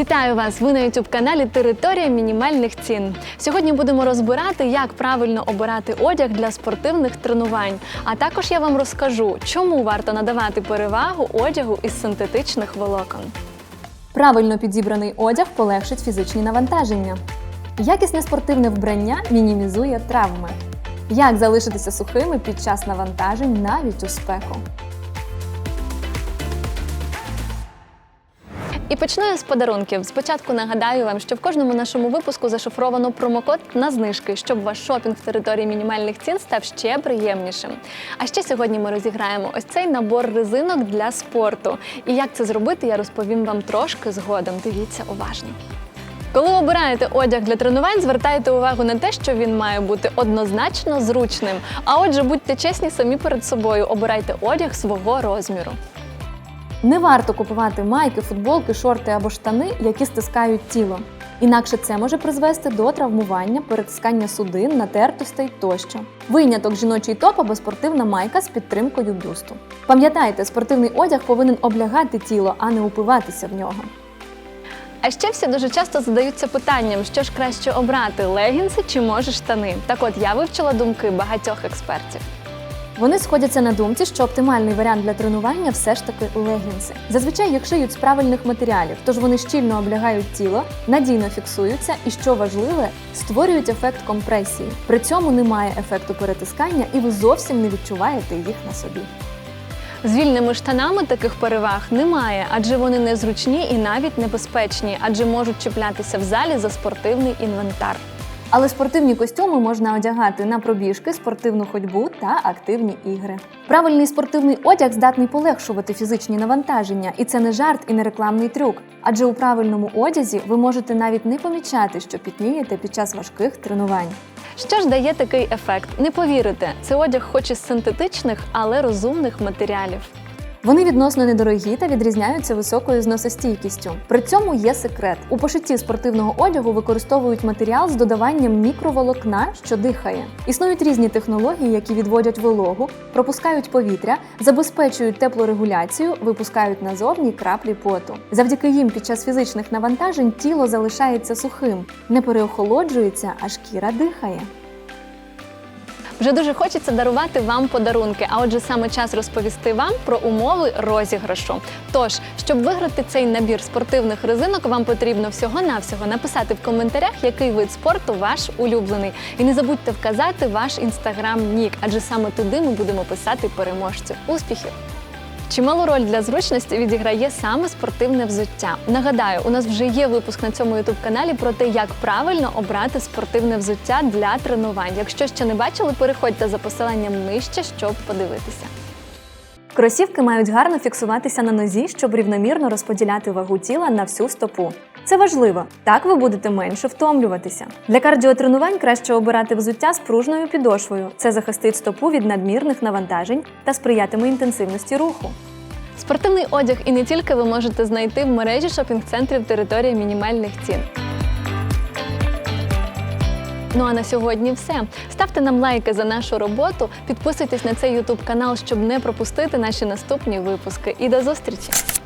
Вітаю вас! Ви на youtube каналі Територія мінімальних цін. Сьогодні будемо розбирати, як правильно обирати одяг для спортивних тренувань. А також я вам розкажу, чому варто надавати перевагу одягу із синтетичних волокон. Правильно підібраний одяг полегшить фізичні навантаження. Якісне спортивне вбрання мінімізує травми. Як залишитися сухими під час навантажень навіть у спеку. І почну я з подарунків. Спочатку нагадаю вам, що в кожному нашому випуску зашифровано промокод на знижки, щоб ваш шопінг в території мінімальних цін став ще приємнішим. А ще сьогодні ми розіграємо ось цей набор резинок для спорту. І як це зробити, я розповім вам трошки згодом. Дивіться уважно. Коли обираєте одяг для тренувань, звертайте увагу на те, що він має бути однозначно зручним. А отже, будьте чесні самі перед собою, обирайте одяг свого розміру. Не варто купувати майки, футболки, шорти або штани, які стискають тіло. Інакше це може призвести до травмування, перетискання судин, натертостей тощо. Виняток жіночий топ або спортивна майка з підтримкою бюсту. Пам'ятайте, спортивний одяг повинен облягати тіло, а не упиватися в нього. А ще всі дуже часто задаються питанням, що ж краще обрати легінси чи може штани. Так от я вивчила думки багатьох експертів. Вони сходяться на думці, що оптимальний варіант для тренування все ж таки легінси. Зазвичай їх шиють з правильних матеріалів, тож вони щільно облягають тіло, надійно фіксуються і, що важливе, створюють ефект компресії. При цьому немає ефекту перетискання, і ви зовсім не відчуваєте їх на собі. З вільними штанами таких переваг немає, адже вони незручні і навіть небезпечні, адже можуть чіплятися в залі за спортивний інвентар. Але спортивні костюми можна одягати на пробіжки, спортивну ходьбу та активні ігри. Правильний спортивний одяг здатний полегшувати фізичні навантаження, і це не жарт і не рекламний трюк. Адже у правильному одязі ви можете навіть не помічати, що пітнієте під час важких тренувань. Що ж дає такий ефект? Не повірите, це одяг, хоч із синтетичних, але розумних матеріалів. Вони відносно недорогі та відрізняються високою зносостійкістю. При цьому є секрет: у пошитті спортивного одягу використовують матеріал з додаванням мікроволокна, що дихає. Існують різні технології, які відводять вологу, пропускають повітря, забезпечують теплорегуляцію, випускають назовні краплі поту. Завдяки їм під час фізичних навантажень тіло залишається сухим, не переохолоджується, а шкіра дихає. Вже дуже хочеться дарувати вам подарунки. А отже, саме час розповісти вам про умови розіграшу. Тож, щоб виграти цей набір спортивних резинок, вам потрібно всього-навсього написати в коментарях, який вид спорту ваш улюблений. І не забудьте вказати ваш інстаграм-нік, адже саме туди ми будемо писати переможцю. Успіхів! Чималу роль для зручності відіграє саме спортивне взуття. Нагадаю, у нас вже є випуск на цьому youtube каналі про те, як правильно обрати спортивне взуття для тренувань. Якщо ще не бачили, переходьте за посиланням нижче, щоб подивитися. Кросівки мають гарно фіксуватися на нозі, щоб рівномірно розподіляти вагу тіла на всю стопу. Це важливо, так ви будете менше втомлюватися. Для кардіотренувань краще обирати взуття з пружною підошвою. Це захистить стопу від надмірних навантажень та сприятиме інтенсивності руху. Спортивний одяг і не тільки ви можете знайти в мережі шопінг-центрів території мінімальних цін. Ну а на сьогодні все. Ставте нам лайки за нашу роботу, підписуйтесь на цей ютуб канал, щоб не пропустити наші наступні випуски. І до зустрічі!